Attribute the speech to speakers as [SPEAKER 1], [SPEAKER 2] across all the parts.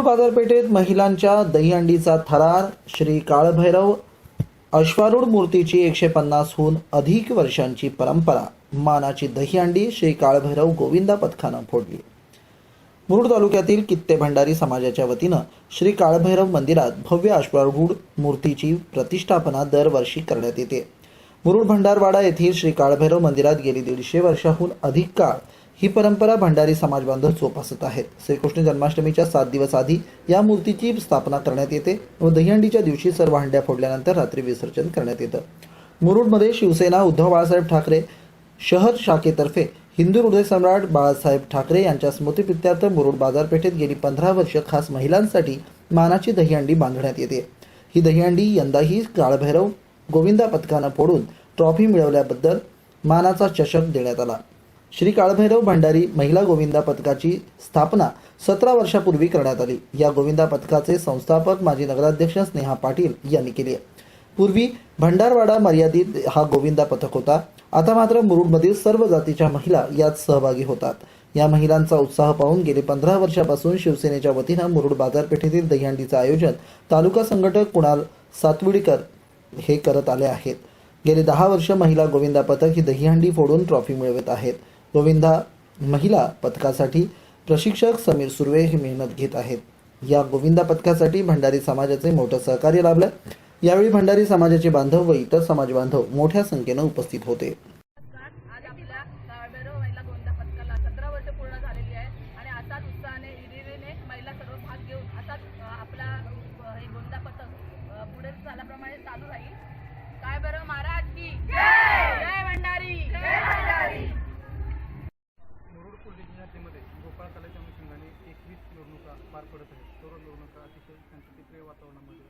[SPEAKER 1] बाजारपेठेत महिलांच्या दहीहंडीचा थरार श्री काळभैरव. अश्वारूढ मूर्तीची एकशे पन्नासहून अधिक वर्षांची परंपरा. मानाची दहीहंडी श्री काळभैरव गोविंदा पथकानं फोडली. मुरुड तालुक्यातील कित्ते भंडारी समाजाच्या वतीनं श्री काळभैरव मंदिरात भव्य अश्वारूढ मूर्तीची प्रतिष्ठापना दरवर्षी करण्यात येते. मुरुड भंडारवाडा येथील श्री काळभैरव मंदिरात गेली दीडशे वर्षाहून अधिक काळ ही परंपरा भंडारी समाज बांधव जोपासत आहेत. श्रीकृष्ण जन्माष्टमीच्या सात दिवस आधी या मूर्तीची स्थापना करण्यात येते व दहीहंडीच्या दिवशी सर्व हंड्या फोडल्यानंतर रात्री विसर्जन करण्यात येतं. मुरुडमध्ये शिवसेना उद्धव बाळासाहेब ठाकरे शहर शाखेतर्फे हिंदू हृदय सम्राट बाळासाहेब ठाकरे यांच्या स्मृतीप्रित्यर्थ मुरुड बाजारपेठेत गेली पंधरा वर्ष खास महिलांसाठी मानाची दहीहंडी बांधण्यात येते. ही दहीहंडी यंदाही काळभैरव गोविंदा पथकानं फोडून ट्रॉफी मिळवल्याबद्दल मानाचा चषक देण्यात आला. श्री काळभैरव भंडारी महिला गोविंदा पथकाची स्थापना सतरा वर्षापूर्वी करण्यात आली. या गोविंदा पथकाचे संस्थापक माजी नगराध्यक्ष स्नेहा पाटील यांनी केली आहे. पूर्वी भंडारवाडा मर्यादित हा गोविंदा पथक होता. आता मात्र मुरुडमधील सर्व जातीच्या महिला यात सहभागी होतात. या महिलांचा उत्साह पाहून गेली पंधरा वर्षापासून शिवसेनेच्या वतीनं मुरुड बाजारपेठेतील दहीहंडीचं आयोजन तालुका संघटक कुणाल सातविडीकर हे करत आले आहेत. गेले दहा वर्ष महिला गोविंदा पथक ही दहीहंडी फोडून ट्रॉफी मिळवत आहेत. गोविंदा महिला पथकासाठी प्रशिक्षक समीर सुर्वे हे मेहनत घेत आहेत. या गोविंदा पथकासाठी भंडारी समाजाचे मोठं सहकार्य लाभलं. यावेळी भंडारी समाजाचे बांधव व इतर समाज बांधव मोठ्या संख्येनं उपस्थित होते.
[SPEAKER 2] आज आपल्या काळभैरव महिला गोंदा महाराज की
[SPEAKER 3] जिल्ह्यामध्ये कलेच्या अनुषंगाने एकवीस निवडणुका पार पडत आहेत. सर्व निवडणुका अतिशय शांततेप्रिय वातावरणामध्ये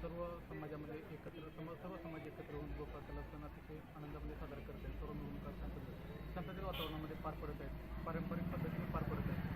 [SPEAKER 3] सर्व समाजामध्ये एकत्र सम सर्व समाज एकत्र होऊन गोपाळ कला सण अतिशय आनंदामध्ये साजरा करत आहेत. सर्व निवडणुका शांतते शांततेच्या वातावरणामध्ये पार पडत आहेत. पारंपरिक पद्धतीने पार पडत आहे